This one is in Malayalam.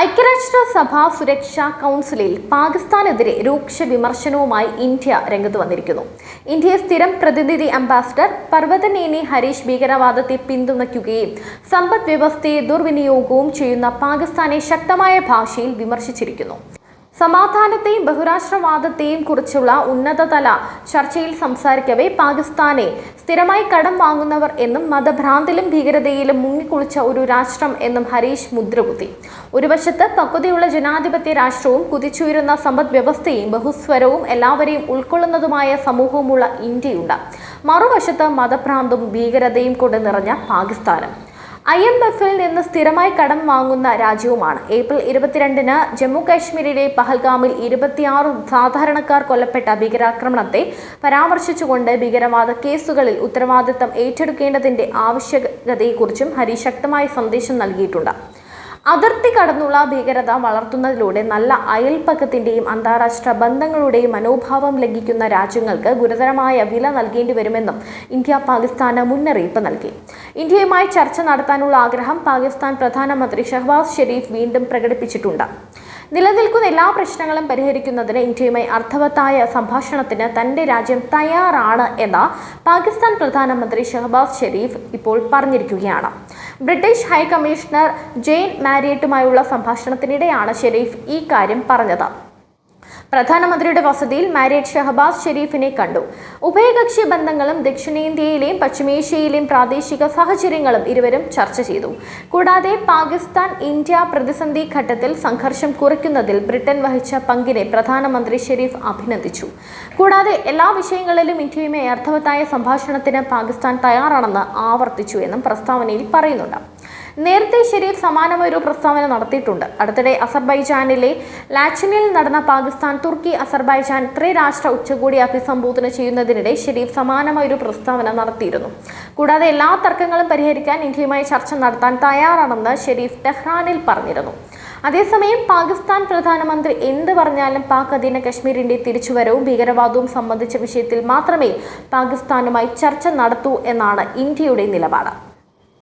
ഐക്യരാഷ്ട്രസഭ സുരക്ഷാ കൗൺസിലിൽ പാകിസ്ഥാനെതിരെ രൂക്ഷ വിമർശനവുമായി ഇന്ത്യ രംഗത്ത് വന്നിരിക്കുന്നു. ഇന്ത്യയെ സ്ഥിരം പ്രതിനിധി അംബാസഡർ പർവതനേനി ഹരീഷ് ഭീകരവാദത്തെ പിന്തുണയ്ക്കുകയും സമ്പദ് വ്യവസ്ഥയെ ദുർവിനിയോഗവും ചെയ്യുന്ന പാകിസ്ഥാനെ ശക്തമായ ഭാഷയിൽ വിമർശിച്ചിരിക്കുന്നു. സമാധാനത്തെയും ബഹുരാഷ്ട്രവാദത്തെയും കുറിച്ചുള്ള ഉന്നതതല ചർച്ചയിൽ സംസാരിക്കവേ പാകിസ്ഥാനെ. സ്ഥിരമായി കടം വാങ്ങുന്നവർ എന്നും മതഭ്രാന്തിലും ഭീകരതയിലും മുങ്ങിക്കുളിച്ച ഒരു രാഷ്ട്രം എന്നും ഹരീഷ് മുദ്രകുത്തി. ഒരു വശത്ത് പക്വതയുള്ള ജനാധിപത്യ രാഷ്ട്രവും കുതിച്ചുയരുന്ന സമ്പദ് വ്യവസ്ഥയും ബഹുസ്വരവും എല്ലാവരെയും ഉൾക്കൊള്ളുന്നതുമായ സമൂഹവുമുള്ള ഇന്ത്യയുണ്ട്. മറുവശത്ത് മതഭ്രാന്തും ഭീകരതയും കൊണ്ട് നിറഞ്ഞ പാകിസ്ഥാനും. ഐ എം എഫിൽ നിന്ന് സ്ഥിരമായി കടം വാങ്ങുന്ന രാജ്യവുമാണ്. ഏപ്രിൽ ഇരുപത്തിരണ്ടിന് ജമ്മു കാശ്മീരിലെ പഹൽഗാമിൽ ഇരുപത്തിയാറ് സാധാരണക്കാർ കൊല്ലപ്പെട്ട ഭീകരാക്രമണത്തെ പരാമർശിച്ചുകൊണ്ട് ഭീകരവാദ കേസുകളിൽ ഉത്തരവാദിത്തം ഏറ്റെടുക്കേണ്ടതിന്റെ ആവശ്യകതയെക്കുറിച്ചും ഹരി ശക്തമായ സന്ദേശം നൽകിയിട്ടുണ്ട്. അതിർത്തി കടന്നുള്ള ഭീകരത വളർത്തുന്നതിലൂടെ നല്ല അയൽപ്പക്കത്തിന്റെയും അന്താരാഷ്ട്ര ബന്ധങ്ങളുടെയും മനോഭാവം ലംഘിക്കുന്ന രാജ്യങ്ങൾക്ക് ഗുരുതരമായ വില നൽകേണ്ടി വരുമെന്നും ഇന്ത്യ പാകിസ്ഥാന് മുന്നറിയിപ്പ് നൽകി. ഇന്ത്യയുമായി ചർച്ച നടത്താനുള്ള ആഗ്രഹം പാകിസ്ഥാൻ പ്രധാനമന്ത്രി ഷഹബാസ് ഷെരീഫ് വീണ്ടും പ്രകടിപ്പിച്ചിട്ടുണ്ട്. നിലനിൽക്കുന്ന എല്ലാ പ്രശ്നങ്ങളും പരിഹരിക്കുന്നതിന് ഇന്ത്യയുമായി അർത്ഥവത്തായ സംഭാഷണത്തിന് തന്റെ രാജ്യം തയ്യാറാണ് എന്ന് പാകിസ്ഥാൻ പ്രധാനമന്ത്രി ഷഹബാസ് ഷെരീഫ് ഇപ്പോൾ പറഞ്ഞിരിക്കുകയാണ്. ബ്രിട്ടീഷ് ഹൈക്കമ്മീഷണർ ജെയിൻ മാരിയറ്റുമായുള്ള സംഭാഷണത്തിനിടെയാണ് ഷെരീഫ് ഈ കാര്യം പറഞ്ഞത്. പ്രധാനമന്ത്രിയുടെ വസതിയിൽ മാരിയറ്റ് ഷഹബാസ് ഷെരീഫിനെ കണ്ടു. ഉഭയകക്ഷി ബന്ധങ്ങളും ദക്ഷിണേന്ത്യയിലെയും പശ്ചിമേഷ്യയിലെയും പ്രാദേശിക സാഹചര്യങ്ങളും ഇരുവരും ചർച്ച ചെയ്തു. കൂടാതെ പാകിസ്ഥാൻ ഇന്ത്യ പ്രതിസന്ധി ഘട്ടത്തിൽ സംഘർഷം കുറയ്ക്കുന്നതിൽ ബ്രിട്ടൻ വഹിച്ച പങ്കിനെ പ്രധാനമന്ത്രി ഷെരീഫ് അഭിനന്ദിച്ചു. കൂടാതെ എല്ലാ വിഷയങ്ങളിലും ഇന്ത്യയുമായി അർത്ഥവത്തായ സംഭാഷണത്തിന് പാകിസ്ഥാൻ തയ്യാറാണെന്ന് ആവർത്തിച്ചു എന്നും പ്രസ്താവനയിൽ പറയുന്നുണ്ട്. നേരത്തെ ഷെരീഫ് സമാനമായ ഒരു പ്രസ്താവന നടത്തിയിട്ടുണ്ട്. അടുത്തിടെ അസർബൈജാനിലെ ലാച്ചിനിൽ നടന്ന പാകിസ്ഥാൻ തുർക്കി അസർബൈജാൻ ത്രിരാഷ്ട്ര ഉച്ചകോടി അഭിസംബോധന ചെയ്യുന്നതിനിടെ ഷെരീഫ് സമാനമായ ഒരു പ്രസ്താവന നടത്തിയിരുന്നു. കൂടാതെ എല്ലാ തർക്കങ്ങളും പരിഹരിക്കാൻ ഇന്ത്യയുമായി ചർച്ച നടത്താൻ തയ്യാറാണെന്ന് ഷെരീഫ് ടെഹ്റാനിൽ പറഞ്ഞിരുന്നു. അതേസമയം പാകിസ്ഥാൻ പ്രധാനമന്ത്രി എന്ത് പറഞ്ഞാലും പാക് അധീന കശ്മീരിന്റെ തിരിച്ചുവരവും ഭീകരവാദവും സംബന്ധിച്ച വിഷയത്തിൽ മാത്രമേ പാകിസ്ഥാനുമായി ചർച്ച നടത്തൂ എന്നാണ് ഇന്ത്യയുടെ നിലപാട്.